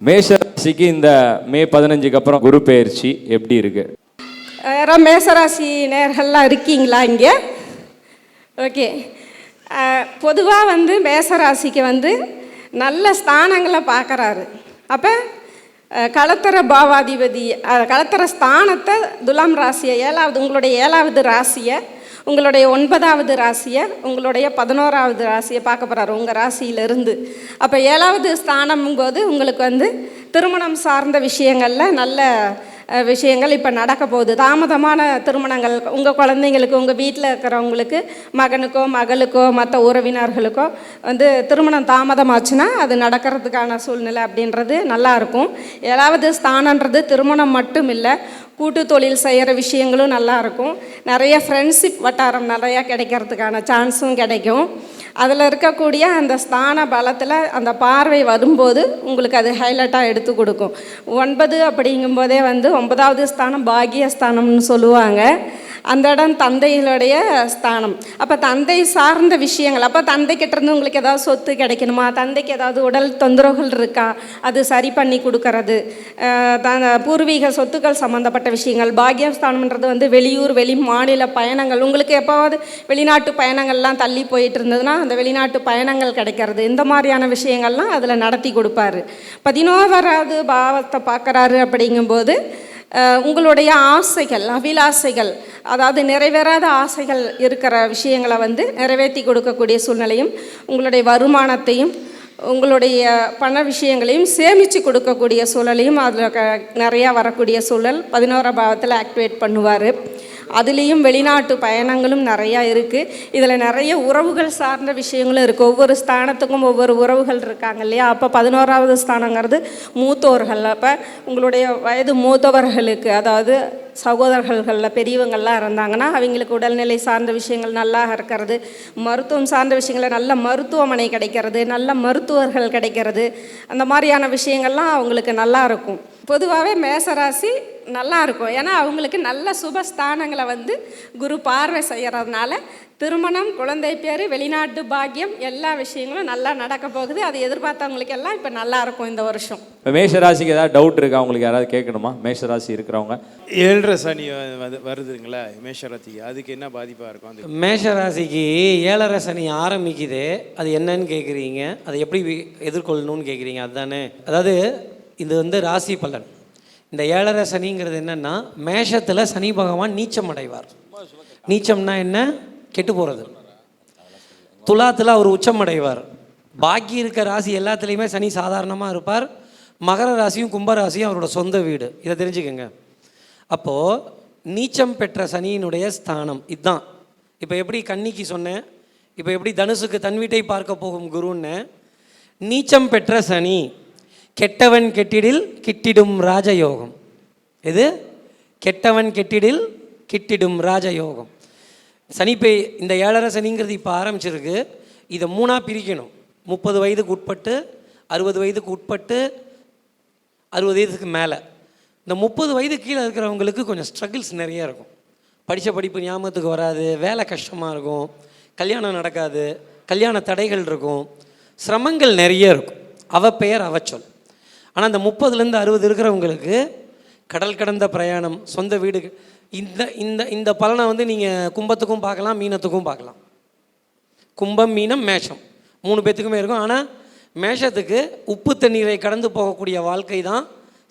மேஷராசிக்கு இந்த மே பதினஞ்சுக்கு அப்புறம் குரு பயிற்சி எப்படி இருக்கு? வேற மேசராசி நேர்கள்லாம் இருக்கீங்களா இங்கே? ஓகே. பொதுவாக வந்து மேசராசிக்கு வந்து நல்ல ஸ்தானங்களை பார்க்குறாரு. அப்போ களத்தர பாவாதிபதி களத்தர ஸ்தானத்தை துலாம் ராசியை ஏழாவது உங்களுடைய ஏழாவது ராசியை உங்களுடைய ஒன்பதாவது ராசியை உங்களுடைய பதினோராவது ராசியை பார்க்க போகிறாரு உங்கள் ராசியிலிருந்து. அப்போ ஏழாவது ஸ்தானம்ங்கும்போது உங்களுக்கு வந்து திருமணம் சார்ந்த விஷயங்களில் நல்ல விஷயங்கள் இப்போ நடக்க போகுது. தாமதமான திருமணங்கள் உங்கள் குழந்தைங்களுக்கு உங்கள் வீட்டில் இருக்கிறவங்களுக்கு மகனுக்கோ மகளுக்கோ மற்ற உறவினர்களுக்கோ வந்து திருமணம் தாமதமாச்சுன்னா அது நடக்கிறதுக்கான சூழ்நிலை அப்படின்றது நல்லா இருக்கும். ஸ்தானன்றது திருமணம் மட்டும் இல்லை கூட்டு தொழில் செய்கிற விஷயங்களும் நல்லாயிருக்கும் நிறைய ஃப்ரெண்ட்ஷிப் வட்டாரம் நிறையா கிடைக்கிறதுக்கான சான்ஸும் கிடைக்கும். அதில் இருக்கக்கூடிய அந்த ஸ்தான பலத்தில் அந்த பார்வை வரும்போது உங்களுக்கு அது ஹைலைட்டாக எடுத்து கொடுக்கும். ஒன்பது அப்படிங்கும்போதே வந்து ஒன்பதாவது ஸ்தானம் பாகியஸ்தானம்னு சொல்லுவாங்க. அந்த இடம் தந்தைகளுடைய ஸ்தானம். அப்போ தந்தை சார்ந்த விஷயங்கள் அப்போ தந்தைக்கிட்டேருந்து உங்களுக்கு ஏதாவது சொத்து கிடைக்கணுமா? தந்தைக்கு ஏதாவது உடல் தொந்தரவுகள் இருக்கா? அது சரி பண்ணி கொடுக்கறது. த பூர்வீக சொத்துக்கள் சம்மந்தப்பட்ட விஷயங்கள் பாக்யஸ்தானம்ன்றது வந்து வெளியூர் வெளி மாநில பயணங்கள். உங்களுக்கு எப்போவாவது வெளிநாட்டு பயணங்கள்லாம் தள்ளி போயிட்டு இருந்ததுன்னா அந்த வெளிநாட்டு பயணங்கள் கிடைக்கிறது. இந்த மாதிரியான விஷயங்கள்லாம் அதில் நடத்தி கொடுப்பாரு. பதினோராவது பாவத்தை பார்க்குறாரு அப்படிங்கும்போது உங்களுடைய ஆசைகள் அபிலாசைகள் அதாவது நிறைவேறாத ஆசைகள் இருக்கிற விஷயங்களை வந்து நிறைவேற்றி கொடுக்கக்கூடிய சூழ்நிலையும் உங்களுடைய வருமானத்தையும் உங்களுடைய பண விஷயங்களையும் சேமித்து கொடுக்கக்கூடிய சூழலையும் அதில் க நிறையா வரக்கூடிய சூழல் பதினோரா பாவத்தில் ஆக்டிவேட் பண்ணுவார். அதுலேயும் வெளிநாட்டு பயணங்களும் நிறையா இருக்குது இதில் நிறைய உறவுகள் சார்ந்த விஷயங்களும் இருக்குது ஒவ்வொரு ஸ்தானத்துக்கும் ஒவ்வொரு உறவுகள் இருக்காங்க இல்லையா? அப்போ பதினோராவது ஸ்தானங்கிறது மூத்தோர்கள். அப்போ உங்களுடைய வயது மூத்தவர்களுக்கு அதாவது சகோதரர்களில் பெரியவங்கள்லாம் இருந்தாங்கன்னா அவங்களுக்கு உடல்நிலை சார்ந்த விஷயங்கள் நல்லா இருக்கிறது. மருத்துவம் சார்ந்த விஷயங்களில் நல்ல மருத்துவமனை கிடைக்கிறது நல்ல மருத்துவர்கள் கிடைக்கிறது. அந்த மாதிரியான விஷயங்கள்லாம் அவங்களுக்கு நல்லா இருக்கும். பொதுவாகவே மேசராசி நல்லா இருக்கும் ஏன்னா அவங்களுக்கு நல்ல சுபஸ்தானங்களை வந்து குரு பார்வை செய்கிறதுனால திருமணம் குழந்தை பேர் வெளிநாட்டு பாக்கியம் எல்லா விஷயங்களும் நல்லா நடக்க போகுது. அதை எதிர்பார்த்தவங்களுக்கு எல்லாம் இப்போ நல்லா இருக்கும் இந்த வருஷம். இப்போ மேஷ ராசிக்கு ஏதாவது டவுட் இருக்கா? உங்களுக்கு யாராவது கேட்கணுமா? மேஷ ராசி இருக்கிறவங்க. ஏழரை சனி வந்து வருதுங்களா மேஷராத்திக்கு அதுக்கு என்ன பாதிப்பாக இருக்கும்? அந்த மேஷ ராசிக்கு ஏழரை சனி ஆரம்பிக்குது. அது என்னன்னு கேட்குறீங்க அதை எப்படி எதிர்கொள்ளணும்னு கேட்குறீங்க அதுதானே. அதாவது இது வந்து ராசி பலன். இந்த ஏழரை சனிங்கிறது என்னன்னா மேஷத்தில் சனி பகவான் நீச்சம் அடைவார் நீச்சம்னா என்ன? கெட்டு போகிறது துலாத்தில் அவர் உச்சம் அடைவார் பாக்கி இருக்க ராசி எல்லாத்துலேயுமே சனி சாதாரணமாக இருப்பார். மகர ராசியும் கும்பராசியும் அவரோட சொந்த வீடு. இதை தெரிஞ்சுக்கோங்க. அப்போது நீச்சம் பெற்ற சனியினுடைய ஸ்தானம் இதுதான் இப்போ எப்படி கன்னிக்கு சொன்னேன்? இப்போ எப்படி தனுசுக்கு தன் வீட்டை பார்க்க போகும் குருன்னு. நீச்சம் பெற்ற சனி கெட்டவன் கெட்டிடில் கிட்டிடும் ராஜயோகம். இது கெட்டவன் கெட்டிடில் கிட்டிடும் ராஜயோகம். சனி இந்த ஏழரை சனிங்கிறது இப்போ ஆரம்பிச்சிருக்கு. இதை மூணாக பிரிக்கணும். முப்பது வயதுக்கு உட்பட்டு அறுபது வயதுக்கு உட்பட்டு அறுபது வயதுக்கு மேலே. இந்த முப்பது வயது கீழே இருக்கிறவங்களுக்கு கொஞ்சம் ஸ்ட்ரகிள்ஸ் நிறைய இருக்கும். படித்த படிப்பு ஞாபகத்துக்கு வராது வேலை கஷ்டமாக இருக்கும் கல்யாணம் நடக்காது கல்யாண தடைகள் இருக்கும் சிரமங்கள் நிறைய இருக்கும். அவ பெயர் அவச்சொல். ஆனால் இந்த முப்பதுலேருந்து அறுபது இருக்கிறவங்களுக்கு கடல் கடந்த பிரயாணம் சொந்த வீடு இந்த இந்த இந்த பலனை வந்து நீங்கள் கும்பத்துக்கும் பார்க்கலாம் மீனத்துக்கும் பார்க்கலாம். கும்பம் மீனம் மேஷம். மூணு பேத்துக்குமே இருக்கும். ஆனால் மேஷத்துக்கு உப்பு தண்ணீரை கடந்து போகக்கூடிய வாழ்க்கை தான்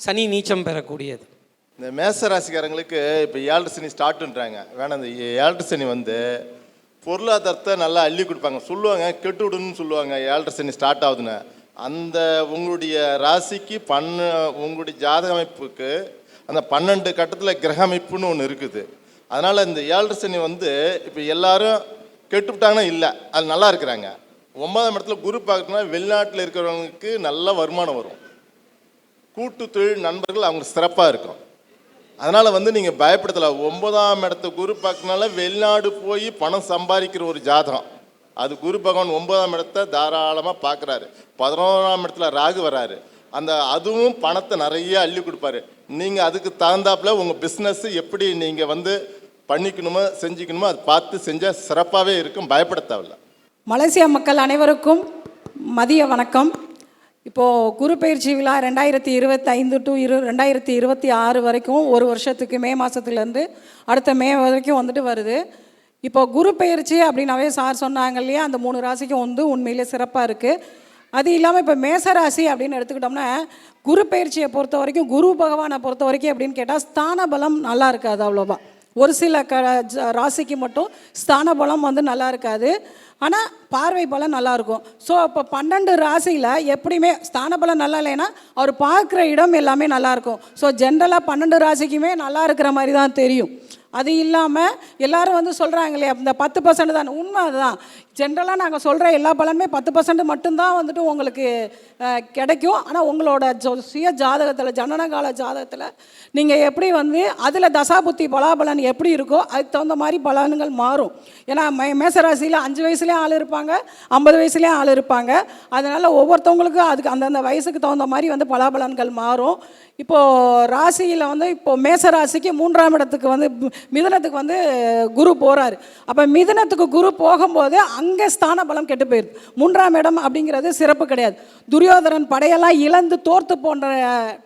சனி நீச்சம் பெறக்கூடியது. இந்த மேச ராசிக்காரங்களுக்கு இப்போ ஏழரை சனி ஸ்டார்ட்ன்றாங்க வேணாம் இந்த ஏழரை சனி வந்து பொருளாதாரத்தை நல்லா அள்ளி கொடுப்பாங்க. சொல்லுவாங்க கெட்டு விடுன்னு சொல்லுவாங்க ஏழரை சனி ஸ்டார்ட் ஆகுதுன்னு. அந்த உங்களுடைய ராசிக்கு பண்ண உங்களுடைய ஜாதக அமைப்புக்கு அந்த பன்னெண்டு கட்டத்தில் கிரக அமைப்புன்னு ஒன்று இருக்குது. அதனால் இந்த ஏழரை சனி வந்து இப்போ எல்லாரும் கெட்டுவிட்டாங்கன்னா இல்லை அது நல்லா இருக்கிறாங்க. ஒன்பதாம் இடத்துல குரு பார்க்கணும்னா வெளிநாட்டில் இருக்கிறவங்களுக்கு நல்ல வருமானம் வரும். கூட்டு தொழில் நண்பர்கள் அவங்களுக்கு சிறப்பாக இருக்கும். அதனால் வந்து நீங்கள் பயப்படுத்தலை ஒன்பதாம் இடத்த குரு பார்க்கனால வெளிநாடு போய் பணம் சம்பாதிக்கிற ஒரு ஜாதகம். அது குரு பகவான் ஒன்பதாம் இடத்த தாராளமாக பார்க்குறாரு. பதினோராம் இடத்துல ராகு வராரு. அந்த அதுவும் பணத்தை நிறைய அள்ளி கொடுப்பாரு. நீங்கள் அதுக்கு தகுந்தாப்புல உங்கள் பிஸ்னஸ் எப்படி நீங்கள் வந்து பண்ணிக்கணுமோ செஞ்சுக்கணுமோ அது பார்த்து செஞ்சால் சிறப்பாகவே இருக்கும். பயப்பட தேவையில்ல. மலேசியா மக்கள் அனைவருக்கும் மதிய வணக்கம். இப்போது குரு பயிற்சி விழா ரெண்டாயிரத்தி இருபத்தைந்து டு இரு ரெண்டாயிரத்தி இருபத்தி ஆறு வரைக்கும் ஒரு வருஷத்துக்கு மே மாதத்துலேருந்து அடுத்த மே வரைக்கும் வந்துட்டு வருது. இப்போ குரு பயிற்சி அப்படின்னாவே சார் சொன்னாங்க இல்லையா? அந்த மூணு ராசிக்கும் வந்து உண்மையிலே சிறப்பாக இருக்குது அது இல்லாமல் இப்போ மேசராசி அப்படின்னு எடுத்துக்கிட்டோம்னா குரு பயிற்சியை பொறுத்த வரைக்கும் குரு பகவானை பொறுத்த வரைக்கும் அப்படின்னு கேட்டால் ஸ்தான பலம் நல்லா இருக்காது அவ்வளோவா. ஒரு சில க ராசிக்கு மட்டும் ஸ்தான பலம் வந்து நல்லா இருக்காது. ஆனால் பார்வை பலம் நல்லாயிருக்கும் ஸோ அப்போ பன்னெண்டு ராசியில் எப்படியுமே ஸ்தான பலம் நல்லா இல்லைன்னா அவர் பார்க்குற இடம் எல்லாமே நல்லாயிருக்கும் ஸோ ஜென்ரலாக பன்னெண்டு ராசிக்குமே நல்லா இருக்கிற மாதிரி தான் தெரியும். அது இல்லாமல் எல்லாரும் வந்து சொல்கிறாங்க இல்லையா இந்த பத்து பர்சன்ட் தான். உண்மை அதுதான். ஜென்ரலாக நாங்கள் சொல்கிற எல்லா பலனுமே பத்து பர்சன்ட் மட்டும்தான் வந்துட்டு உங்களுக்கு கிடைக்கும். ஆனால் உங்களோட ஜோ சுய ஜாதகத்தில் ஜனனகால ஜாதகத்தில் நீங்கள் எப்படி வந்து அதில் தசாபுத்தி பலாபலன் எப்படி இருக்கோ அதுக்கு தகுந்த மாதிரி பலன்கள் மாறும். ஏன்னா மே மேசராசியில் அஞ்சு வயசுலேயும் ஆள் இருப்பாங்க ஐம்பது வயசுலேயும் ஆள் இருப்பாங்க. அதனால் ஒவ்வொருத்தவங்களுக்கும் அதுக்கு அந்தந்த வயசுக்கு தகுந்த மாதிரி வந்து பலாபலன்கள் மாறும். இப்போது ராசியில் வந்து இப்போது மேச ராசிக்கு மூன்றாம் இடத்துக்கு வந்து மிதனத்துக்கு வந்து குரு போகிறாரு அப்போ மிதனத்துக்கு குரு போகும்போது அங்கே ஸ்தான பலம் கெட்டு போயிடுது. மூன்றாம் இடம் அப்படிங்கிறது சிறப்பு கிடையாது. துரியோதனன் படையெல்லாம் இழந்து தோர்த்து போன்ற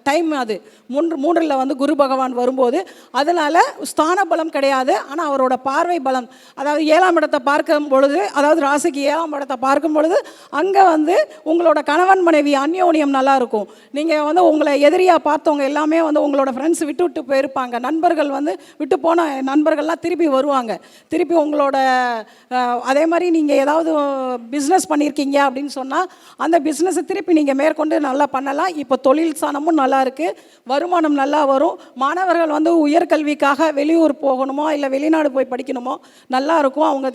டைம் அது. மூன்று மூன்றில் வந்து குரு பகவான் வரும்போது அதனால் ஸ்தான பலம் கிடையாது. ஆனால் அவரோட பார்வை பலம் அதாவது ஏழாம் இடத்தை பார்க்கும் பொழுது அதாவது ராசிக்கு ஏழாம் படத்தை பார்க்கும் பொழுது அங்கே வந்து உங்களோட கணவன் மனைவி அந்யோன்யம் நல்லாயிருக்கும் நீங்கள் வந்து உங்களை எதிரியாக பார்த்தவங்க எல்லாமே வந்து உங்களோட ஃப்ரெண்ட்ஸ் விட்டு விட்டு போயிருப்பாங்க. நண்பர்கள் வந்து விட்டு போன நண்பர்கள்லாம் திருப்பி வருவாங்க. திருப்பி உங்களோட அதே மாதிரி நீங்கள் ஏதாவது பிஸ்னஸ் பண்ணியிருக்கீங்க அப்படின்னு சொன்னால் அந்த பிஸ்னஸை திருப்பி நீங்கள் மேற்கொண்டு நல்லா பண்ணலாம். இப்போ தொழில் சாணமும் நல்லா இருக்குது வருமானம் நல்லா வரும். மாணவர்கள் வந்து உயர்கல்விக்காக வெளியூர் போகணுமோ இல்லை வெளிநாடு போய் படிக்கணுமோ நல்லா இருக்கும். அவங்க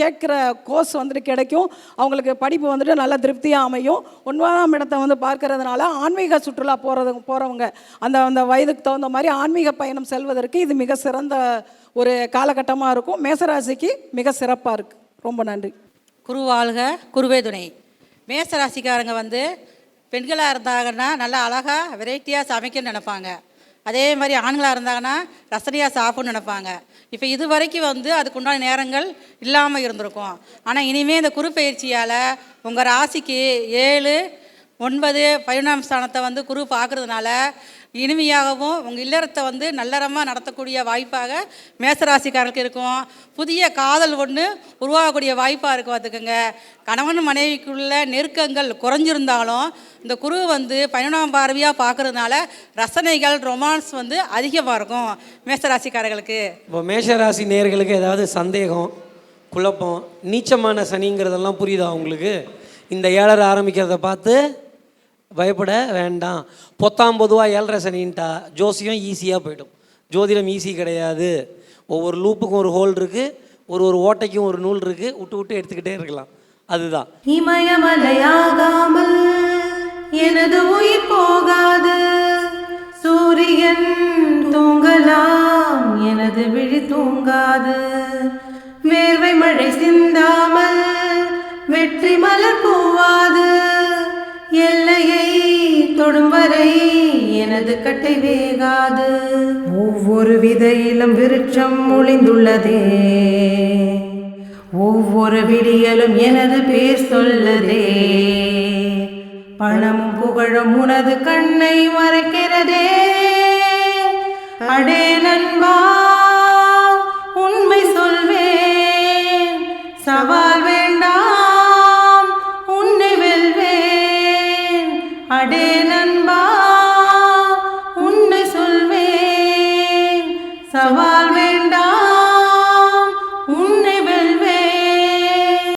கேட்குற கோர்ஸ் வந்துட்டு கிடைக்கும். அவங்களுக்கு படிப்பு வந்துட்டு நல்லா திருப்தியாக அமையும். ஒன்பதாம் இடத்தை வந்து பார்க்கறதுனால ஆன்மீக சுற்றுலா போகிறது போகிறவங்க அந்த அந்த வயதுக்கு தகுந்த மாதிரி ஆன்மீக பயணம் செல்வதற்கு இது மிக சிறந்த ஒரு காலகட்டமாக இருக்கும். மேசராசிக்கு மிக சிறப்பாக இருக்குது ரொம்ப நன்றி. குரு வாழ்க குருவே துணை. மேச ராசிக்காரங்க வந்து பெண்களாக இருந்தாங்கன்னா நல்லா அழகாக வெரைட்டியாக சமைக்கணும்னு நினைப்பாங்க. அதே மாதிரி ஆண்களாக இருந்தாங்கன்னா ரசனையாக சாப்பிடணும்னு நினைப்பாங்க. இப்போ இது வரைக்கும் வந்து அதுக்குண்டான நேரங்கள் இல்லாமல் இருந்திருக்கும். ஆனால் இனிமேல் இந்த குரு பயிற்சியால் உங்கள் ராசிக்கு ஏழு ஒன்பது பதினொன்றாம் ஸ்தானத்தை வந்து குரு பார்க்கறதுனால இனிமையாகவும் உங்கள் இல்லறத்தை வந்து நல்லறமாக நடத்தக்கூடிய வாய்ப்பாக மேசராசிக்காரர்களுக்கு இருக்கும். புதிய காதல் ஒன்று உருவாகக்கூடிய வாய்ப்பாக இருக்கும் பார்த்துக்கோங்க. கணவன் மனைவிக்குள்ள நெருக்கங்கள் குறைஞ்சிருந்தாலும் இந்த குரு வந்து பதினொன்றாம் பார்வையாக பார்க்குறதுனால ரசனைகள் ரொமான்ஸ் வந்து அதிகமாக இருக்கும் மேசராசிக்காரர்களுக்கு. இப்போ மேஷராசி நேர்களுக்கு ஏதாவது சந்தேகம் குழப்பம் நீச்சமான சனிங்கிறதெல்லாம் புரியுதா உங்களுக்கு? இந்த ஏழரை ஆரம்பிக்கிறத பார்த்து பயப்பட வேண்டாம். பொத்தாம் பொதுவாக ஏழரை சனின்ட்டா ஜோசியம் ஈஸியாக போயிடும். ஜோதிடம் ஈஸி கிடையாது. ஒவ்வொரு லூப்புக்கும் ஒரு ஹோல் இருக்குது ஒரு ஒரு ஓட்டைக்கும் ஒரு நூல் இருக்குது விட்டு விட்டு எடுத்துக்கிட்டே இருக்கலாம். அதுதான். இமயமலையாகாமல் எனது உயிர் போகாது. சூரியன் தூங்கலாம் எனது விழி தூங்காது. வேர்வை மழை சிந்தாமல் வெற்றி மலர் பூவாது. எல்லையை தொடும் வரை எனது கட்டை வேகாது. ஒவ்வொரு விதையிலும் விருட்சம் ஒளிந்துள்ளதே. ஒவ்வொரு விடியலும் எனது பேர் சொல்லதே. பணமும் புகழும் உனது கண்ணை மறைக்கிறதே. அடே நண்பா உண்மை சொல்வேன். சவால்